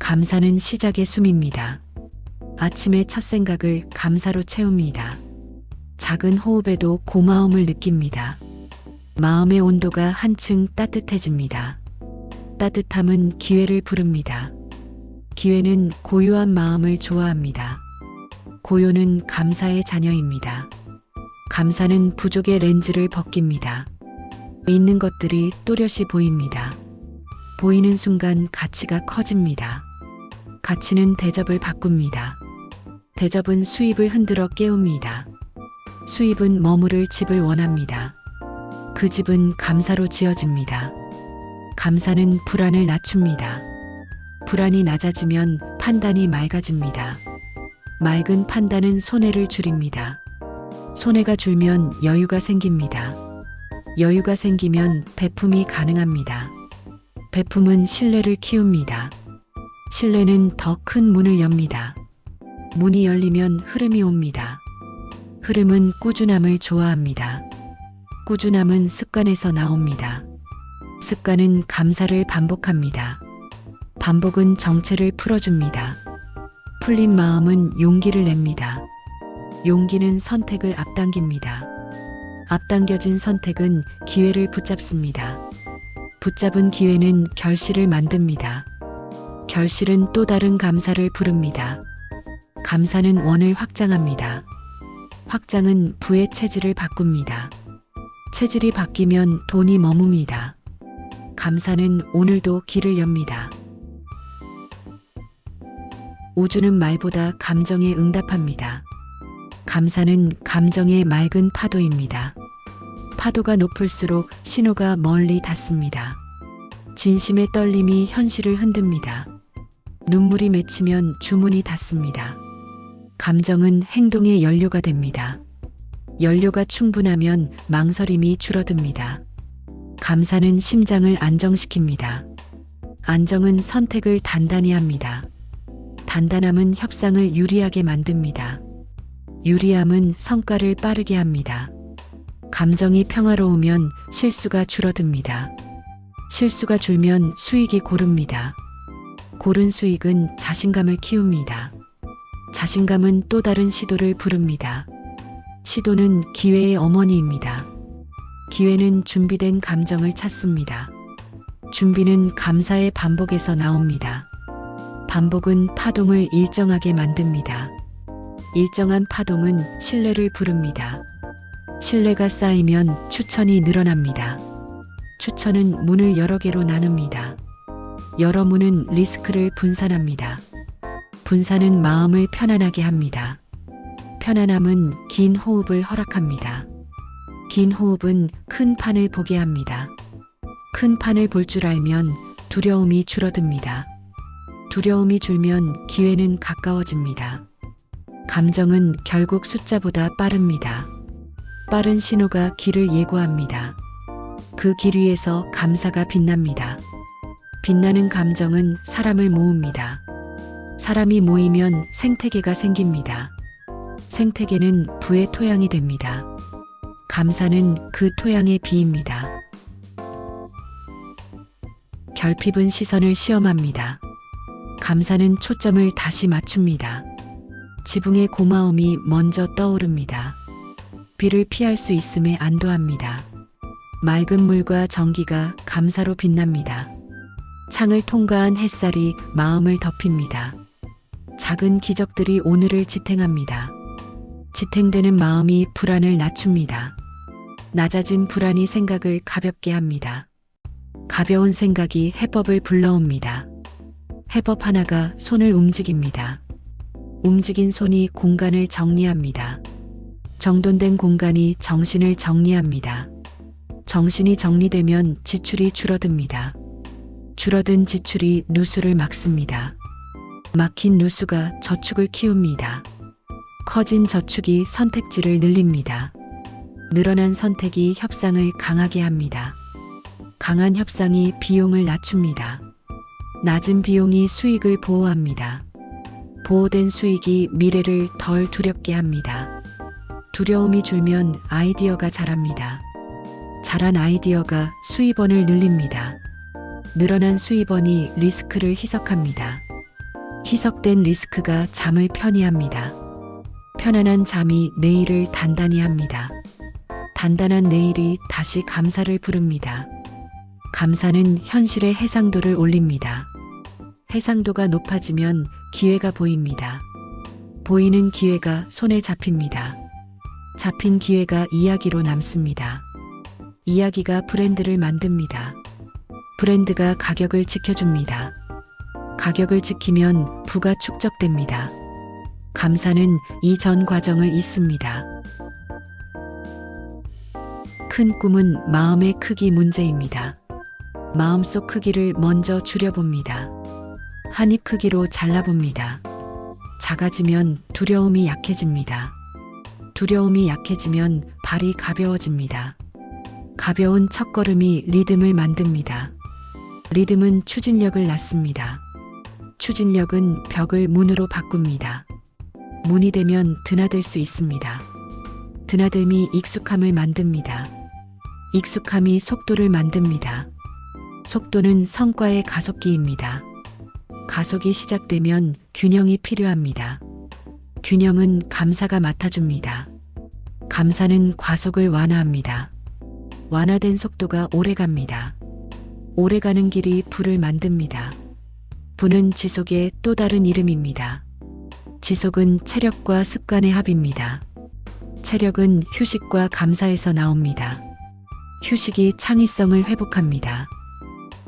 감사는 시작의 숨입니다. 아침의 첫 생각을 감사로 채웁니다. 작은 호흡에도 고마움을 느낍니다. 마음의 온도가 한층 따뜻해집니다. 따뜻함은 기회를 부릅니다. 기회는 고요한 마음을 좋아합니다. 고요는 감사의 자녀입니다. 감사는 부족의 렌즈를 벗깁니다. 있는 것들이 또렷이 보입니다. 보이는 순간 가치가 커집니다. 가치는 대접을 바꿉니다. 대접은 수입을 흔들어 깨웁니다. 수입은 머무를 집을 원합니다. 그 집은 감사로 지어집니다. 감사는 불안을 낮춥니다. 불안이 낮아지면 판단이 맑아집니다. 맑은 판단은 손해를 줄입니다. 손해가 줄면 여유가 생깁니다. 여유가 생기면 베품이 가능합니다. 베품은 신뢰를 키웁니다. 신뢰는 더 큰 문을 엽니다. 문이 열리면 흐름이 옵니다. 흐름은 꾸준함을 좋아합니다. 꾸준함은 습관에서 나옵니다. 습관은 감사를 반복합니다. 반복은 정체를 풀어줍니다. 풀린 마음은 용기를 냅니다. 용기는 선택을 앞당깁니다. 앞당겨진 선택은 기회를 붙잡습니다. 붙잡은 기회는 결실을 만듭니다. 결실은 또 다른 감사를 부릅니다. 감사는 원을 확장합니다. 확장은 부의 체질을 바꿉니다. 체질이 바뀌면 돈이 머뭅니다. 감사는 오늘도 길을 엽니다. 우주는 말보다 감정에 응답합니다. 감사는 감정의 맑은 파도입니다. 파도가 높을수록 신호가 멀리 닿습니다. 진심의 떨림이 현실을 흔듭니다. 눈물이 맺히면 주문이 닿습니다. 감정은 행동의 연료가 됩니다. 연료가 충분하면 망설임이 줄어듭니다. 감사는 심장을 안정시킵니다. 안정은 선택을 단단히 합니다. 단단함은 협상을 유리하게 만듭니다. 유리함은 성과를 빠르게 합니다. 감정이 평화로우면 실수가 줄어듭니다. 실수가 줄면 수익이 고릅니다. 고른 수익은 자신감을 키웁니다. 자신감은 또 다른 시도를 부릅니다. 시도는 기회의 어머니입니다. 기회는 준비된 감정을 찾습니다. 준비는 감사의 반복에서 나옵니다. 반복은 파동을 일정하게 만듭니다. 일정한 파동은 신뢰를 부릅니다. 신뢰가 쌓이면 추천이 늘어납니다. 추천은 문을 여러 개로 나눕니다. 여러 문은 리스크를 분산합니다. 분산은 마음을 편안하게 합니다. 편안함은 긴 호흡을 허락합니다. 긴 호흡은 큰 판을 보게 합니다. 큰 판을 볼 줄 알면 두려움이 줄어듭니다. 두려움이 줄면 기회는 가까워집니다. 감정은 결국 숫자보다 빠릅니다. 빠른 신호가 길을 예고합니다. 그 길 위에서 감사가 빛납니다. 빛나는 감정은 사람을 모읍니다. 사람이 모이면 생태계가 생깁니다. 생태계는 부의 토양이 됩니다. 감사는 그 토양의 비입니다. 결핍은 시선을 시험합니다. 감사는 초점을 다시 맞춥니다. 지붕의 고마움이 먼저 떠오릅니다. 비를 피할 수 있음에 안도합니다. 맑은 물과 전기가 감사로 빛납니다. 창을 통과한 햇살이 마음을 덮입니다. 작은 기적들이 오늘을 지탱합니다. 지탱되는 마음이 불안을 낮춥니다. 낮아진 불안이 생각을 가볍게 합니다. 가벼운 생각이 해법을 불러옵니다. 해법 하나가 손을 움직입니다. 움직인 손이 공간을 정리합니다. 정돈된 공간이 정신을 정리합니다. 정신이 정리되면 지출이 줄어듭니다. 줄어든 지출이 누수를 막습니다. 막힌 누수가 저축을 키웁니다. 커진 저축이 선택지를 늘립니다. 늘어난 선택이 협상을 강하게 합니다. 강한 협상이 비용을 낮춥니다. 낮은 비용이 수익을 보호합니다. 보호된 수익이 미래를 덜 두렵게 합니다. 두려움이 줄면 아이디어가 자랍니다. 자란 아이디어가 수입원을 늘립니다. 늘어난 수입원이 리스크를 희석합니다. 희석된 리스크가 잠을 편히 합니다. 편안한 잠이 내일을 단단히 합니다. 단단한 내일이 다시 감사를 부릅니다. 감사는 현실의 해상도를 올립니다. 해상도가 높아지면 기회가 보입니다. 보이는 기회가 손에 잡힙니다. 잡힌 기회가 이야기로 남습니다. 이야기가 브랜드를 만듭니다. 브랜드가 가격을 지켜줍니다. 가격을 지키면 부가 축적됩니다. 감사는 이 전 과정을 잇습니다. 큰 꿈은 마음의 크기 문제입니다. 마음속 크기를 먼저 줄여봅니다. 한 입 크기로 잘라봅니다. 작아지면 두려움이 약해집니다. 두려움이 약해지면 발이 가벼워집니다. 가벼운 첫걸음이 리듬을 만듭니다. 리듬은 추진력을 낳습니다. 추진력은 벽을 문으로 바꿉니다. 문이 되면 드나들 수 있습니다. 드나들미 익숙함을 만듭니다. 익숙함이 속도를 만듭니다. 속도는 성과의 가속기입니다. 가속이 시작되면 균형이 필요합니다. 균형은 감사가 맡아줍니다. 감사는 과속을 완화합니다. 완화된 속도가 오래 갑니다. 오래 가는 길이 불을 만듭니다. 불은 지속의 또 다른 이름입니다. 지속은 체력과 습관의 합입니다. 체력은 휴식과 감사에서 나옵니다. 휴식이 창의성을 회복합니다.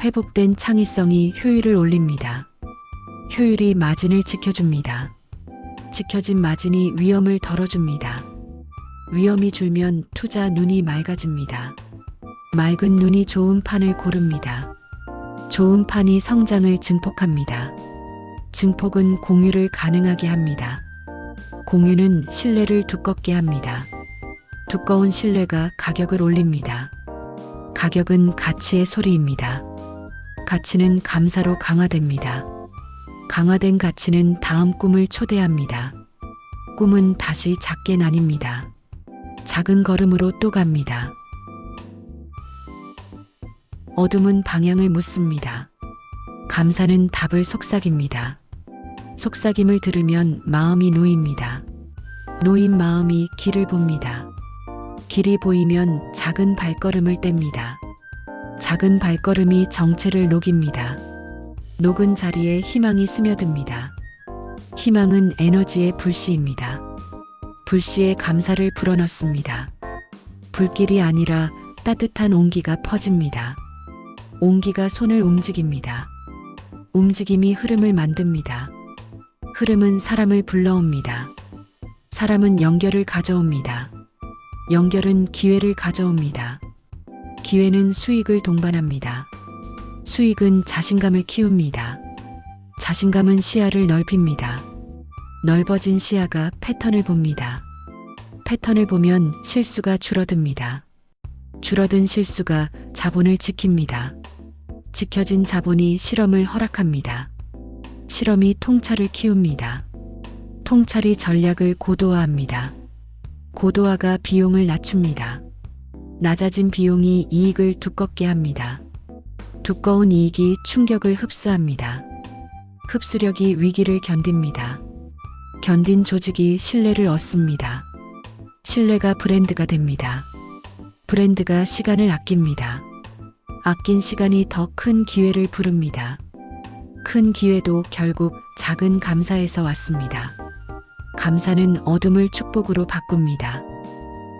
회복된 창의성이 효율을 올립니다. 효율이 마진을 지켜줍니다. 지켜진 마진이 위험을 덜어줍니다. 위험이 줄면 투자 눈이 맑아집니다. 맑은 눈이 좋은 판을 고릅니다. 좋은 판이 성장을 증폭합니다. 증폭은 공유를 가능하게 합니다. 공유는 신뢰를 두껍게 합니다. 두꺼운 신뢰가 가격을 올립니다. 가격은 가치의 소리입니다. 가치는 감사로 강화됩니다. 강화된 가치는 다음 꿈을 초대합니다. 꿈은 다시 작게 나뉩니다. 작은 걸음으로 또 갑니다. 어둠은 방향을 묻습니다. 감사는 답을 속삭입니다. 속삭임을 들으면 마음이 놓입니다. 놓인 마음이 길을 봅니다. 길이 보이면 작은 발걸음을 뗍니다. 작은 발걸음이 정체를 녹입니다. 녹은 자리에 희망이 스며듭니다. 희망은 에너지의 불씨입니다. 불씨에 감사를 불어넣습니다. 불길이 아니라 따뜻한 온기가 퍼집니다. 온기가 손을 움직입니다. 움직임이 흐름을 만듭니다. 흐름은 사람을 불러옵니다. 사람은 연결을 가져옵니다. 연결은 기회를 가져옵니다. 기회는 수익을 동반합니다. 수익은 자신감을 키웁니다. 자신감은 시야를 넓힙니다. 넓어진 시야가 패턴을 봅니다. 패턴을 보면 실수가 줄어듭니다. 줄어든 실수가 자본을 지킵니다. 지켜진 자본이 실험을 허락합니다. 실험이 통찰을 키웁니다. 통찰이 전략을 고도화합니다. 고도화가 비용을 낮춥니다. 낮아진 비용이 이익을 두껍게 합니다. 두꺼운 이익이 충격을 흡수합니다. 흡수력이 위기를 견딥니다. 견딘 조직이 신뢰를 얻습니다. 신뢰가 브랜드가 됩니다. 브랜드가 시간을 아낍니다. 아낀 시간이 더 큰 기회를 부릅니다. 큰 기회도 결국 작은 감사에서 왔습니다. 감사는 어둠을 축복으로 바꿉니다.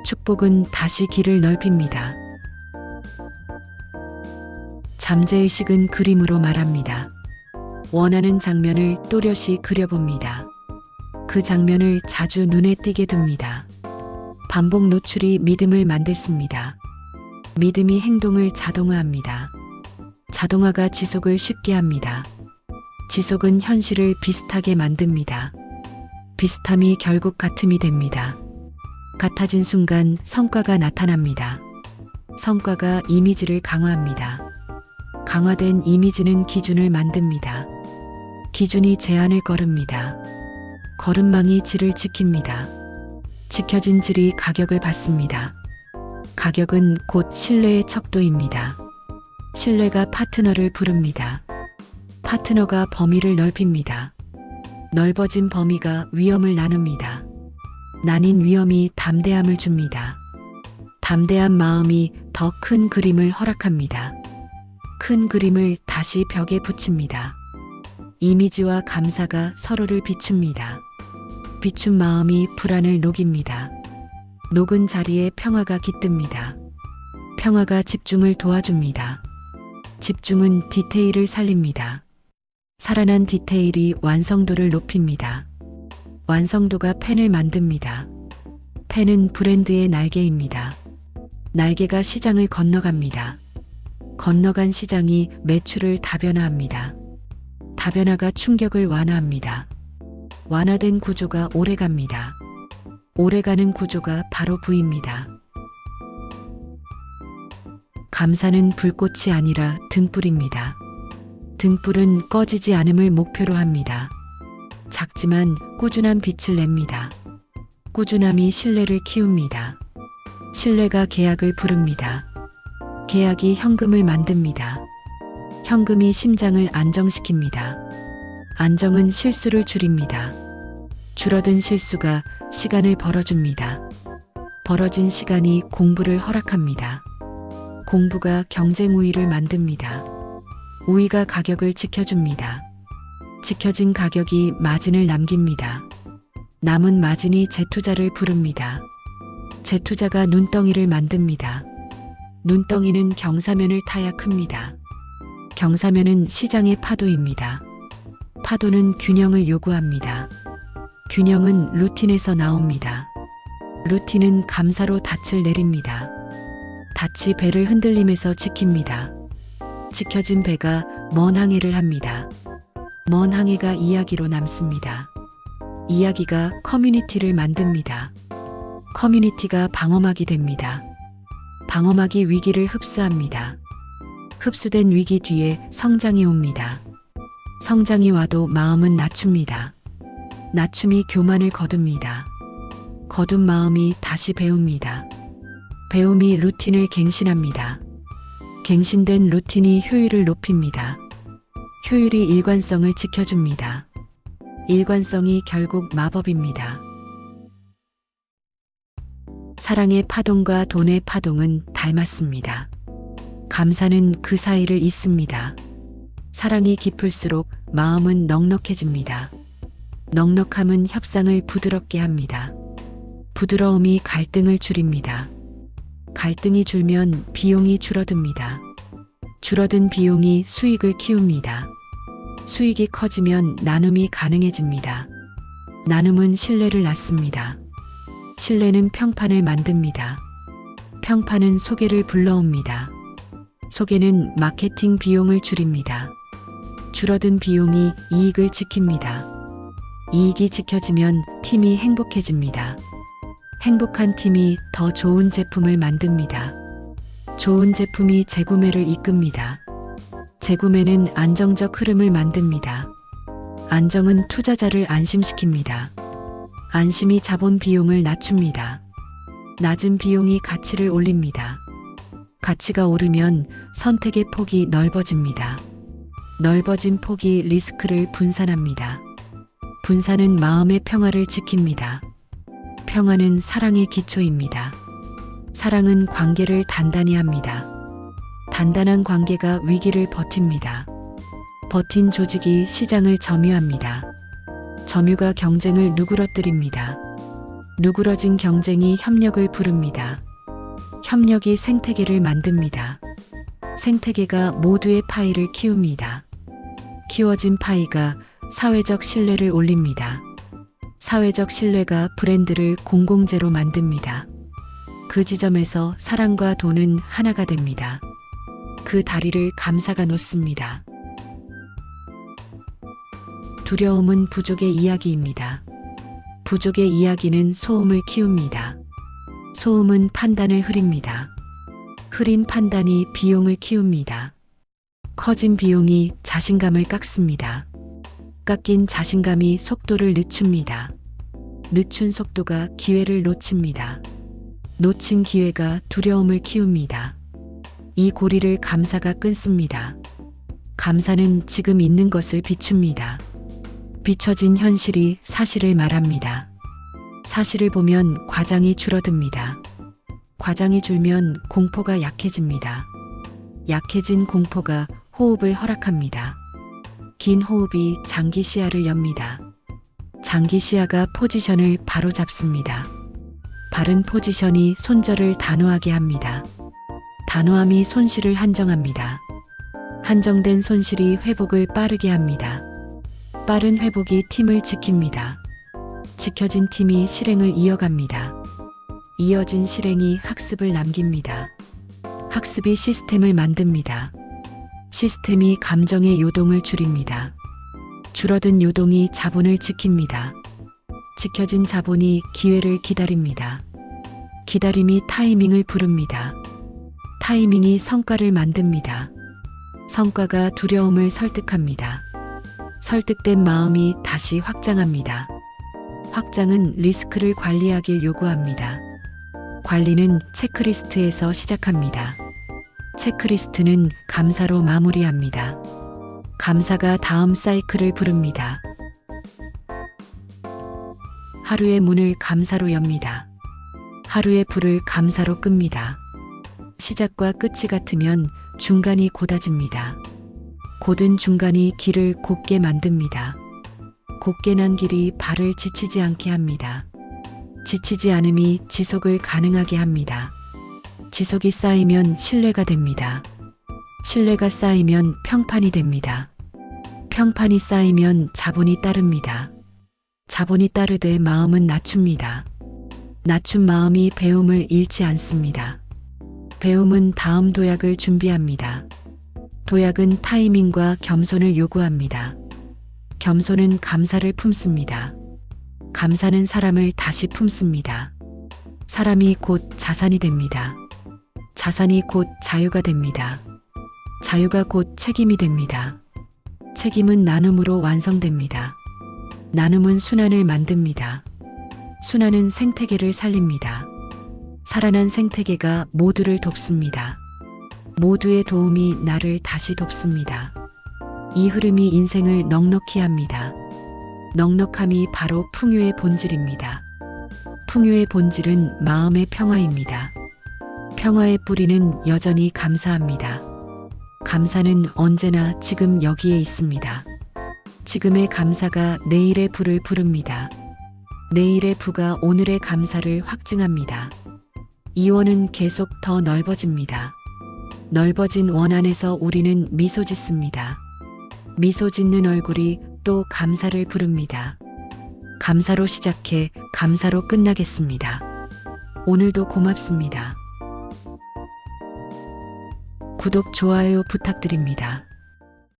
축복은 다시 길을 넓힙니다. 잠재의식은 그림으로 말합니다. 원하는 장면을 또렷이 그려봅니다. 그 장면을 자주 눈에 띄게 둡니다. 반복 노출이 믿음을 만들습니다. 믿음이 행동을 자동화합니다. 자동화가 지속을 쉽게 합니다. 지속은 현실을 비슷하게 만듭니다. 비슷함이 결국 같음이 됩니다. 같아진 순간 성과가 나타납니다. 성과가 이미지를 강화합니다. 강화된 이미지는 기준을 만듭니다. 기준이 제한을 걸읍니다. 걸음망이 질을 지킵니다. 지켜진 질이 가격을 받습니다. 가격은 곧 신뢰의 척도입니다. 신뢰가 파트너를 부릅니다. 파트너가 범위를 넓힙니다. 넓어진 범위가 위험을 나눕니다. 나뉜 위험이 담대함을 줍니다. 담대한 마음이 더 큰 그림을 허락합니다. 큰 그림을 다시 벽에 붙입니다. 이미지와 감사가 서로를 비춥니다. 비춘 마음이 불안을 녹입니다. 녹은 자리에 평화가 깃듭니다. 평화가 집중을 도와줍니다. 집중은 디테일을 살립니다. 살아난 디테일이 완성도를 높입니다. 완성도가 펜을 만듭니다. 펜은 브랜드의 날개입니다. 날개가 시장을 건너갑니다. 건너간 시장이 매출을 다변화합니다. 다변화가 충격을 완화합니다. 완화된 구조가 오래갑니다. 오래가는 구조가 바로 부입니다. 감사는 불꽃이 아니라 등불입니다. 등불은 꺼지지 않음을 목표로 합니다. 작지만 꾸준한 빛을 냅니다. 꾸준함이 신뢰를 키웁니다. 신뢰가 계약을 부릅니다. 계약이 현금을 만듭니다. 현금이 심장을 안정시킵니다. 안정은 실수를 줄입니다. 줄어든 실수가 시간을 벌어줍니다. 벌어진 시간이 공부를 허락합니다. 공부가 경쟁 우위를 만듭니다. 우위가 가격을 지켜줍니다. 지켜진 가격이 마진을 남깁니다. 남은 마진이 재투자를 부릅니다. 재투자가 눈덩이를 만듭니다. 눈덩이는 경사면을 타야 큽니다. 경사면은 시장의 파도입니다. 파도는 균형을 요구합니다. 균형은 루틴에서 나옵니다. 루틴은 감사로 닻을 내립니다. 닻이 배를 흔들림에서 지킵니다. 지켜진 배가 먼 항해를 합니다. 먼 항해가 이야기로 남습니다. 이야기가 커뮤니티를 만듭니다. 커뮤니티가 방어막이 됩니다. 방어막이 위기를 흡수합니다. 흡수된 위기 뒤에 성장이 옵니다. 성장이 와도 마음은 낮춥니다. 낮춤이 교만을 거둡니다. 거둔 마음이 다시 배웁니다. 배움이 루틴을 갱신합니다. 갱신된 루틴이 효율을 높입니다. 효율이 일관성을 지켜줍니다. 일관성이 결국 마법입니다. 사랑의 파동과 돈의 파동은 닮았습니다. 감사는 그 사이를 잇습니다. 사랑이 깊을수록 마음은 넉넉해집니다. 넉넉함은 협상을 부드럽게 합니다. 부드러움이 갈등을 줄입니다. 갈등이 줄면 비용이 줄어듭니다. 줄어든 비용이 수익을 키웁니다. 수익이 커지면 나눔이 가능해집니다. 나눔은 신뢰를 낳습니다. 신뢰는 평판을 만듭니다. 평판은 소개를 불러옵니다. 소개는 마케팅 비용을 줄입니다. 줄어든 비용이 이익을 지킵니다. 이익이 지켜지면 팀이 행복해집니다. 행복한 팀이 더 좋은 제품을 만듭니다. 좋은 제품이 재구매를 이끕니다. 재구매는 안정적 흐름을 만듭니다. 안정은 투자자를 안심시킵니다. 안심이 자본 비용을 낮춥니다. 낮은 비용이 가치를 올립니다. 가치가 오르면 선택의 폭이 넓어집니다. 넓어진 폭이 리스크를 분산합니다. 분산은 마음의 평화를 지킵니다. 평화는 사랑의 기초입니다. 사랑은 관계를 단단히 합니다. 단단한 관계가 위기를 버팁니다. 버틴 조직이 시장을 점유합니다. 점유가 경쟁을 누그러뜨립니다. 누그러진 경쟁이 협력을 부릅니다. 협력이 생태계를 만듭니다. 생태계가 모두의 파이를 키웁니다. 키워진 파이가 사회적 신뢰를 올립니다. 사회적 신뢰가 브랜드를 공공재로 만듭니다. 그 지점에서 사랑과 돈은 하나가 됩니다. 그 다리를 감사가 놓습니다. 두려움은 부족의 이야기입니다. 부족의 이야기는 소음을 키웁니다. 소음은 판단을 흐립니다. 흐린 판단이 비용을 키웁니다. 커진 비용이 자신감을 깎습니다. 깎인 자신감이 속도를 늦춥니다. 늦춘 속도가 기회를 놓칩니다. 놓친 기회가 두려움을 키웁니다. 이 고리를 감사가 끊습니다. 감사는 지금 있는 것을 비춥니다. 비춰진 현실이 사실을 말합니다. 사실을 보면 과장이 줄어듭니다. 과장이 줄면 공포가 약해집니다. 약해진 공포가 호흡을 허락합니다. 긴 호흡이 장기 시야를 엽니다. 장기 시야가 포지션을 바로 잡습니다. 바른 포지션이 손절을 단호하게 합니다. 단호함이 손실을 한정합니다. 한정된 손실이 회복을 빠르게 합니다. 빠른 회복이 팀을 지킵니다. 지켜진 팀이 실행을 이어갑니다. 이어진 실행이 학습을 남깁니다. 학습이 시스템을 만듭니다. 시스템이 감정의 요동을 줄입니다. 줄어든 요동이 자본을 지킵니다. 지켜진 자본이 기회를 기다립니다. 기다림이 타이밍을 부릅니다. 타이밍이 성과를 만듭니다. 성과가 두려움을 설득합니다. 설득된 마음이 다시 확장합니다. 확장은 리스크를 관리하길 요구합니다. 관리는 체크리스트에서 시작합니다. 체크리스트는 감사로 마무리합니다. 감사가 다음 사이클을 부릅니다. 하루의 문을 감사로 엽니다. 하루의 불을 감사로 끕니다. 시작과 끝이 같으면 중간이 고다집니다. 고든 중간이 길을 곱게 만듭니다. 곱게 난 길이 발을 지치지 않게 합니다. 지치지 않음이 지속을 가능하게 합니다. 지속이 쌓이면 신뢰가 됩니다. 신뢰가 쌓이면 평판이 됩니다. 평판이 쌓이면 자본이 따릅니다. 자본이 따르되 마음은 낮춥니다. 낮춘 마음이 배움을 잃지 않습니다. 배움은 다음 도약을 준비합니다. 도약은 타이밍과 겸손을 요구합니다. 겸손은 감사를 품습니다. 감사는 사람을 다시 품습니다. 사람이 곧 자산이 됩니다. 자산이 곧 자유가 됩니다. 자유가 곧 책임이 됩니다. 책임은 나눔으로 완성됩니다. 나눔은 순환을 만듭니다. 순환은 생태계를 살립니다. 살아난 생태계가 모두를 돕습니다. 모두의 도움이 나를 다시 돕습니다. 이 흐름이 인생을 넉넉히 합니다. 넉넉함이 바로 풍요의 본질입니다. 풍요의 본질은 마음의 평화입니다. 평화의 뿌리는 여전히 감사합니다. 감사는 언제나 지금 여기에 있습니다. 지금의 감사가 내일의 불을 부릅니다. 내일의 부가 오늘의 감사를 확증합니다. 이원은 계속 더 넓어집니다. 넓어진 원 안에서 우리는 미소 짓습니다. 미소 짓는 얼굴이 또 감사를 부릅니다. 감사로 시작해 감사로 끝나겠습니다. 오늘도 고맙습니다. 구독, 좋아요 부탁드립니다.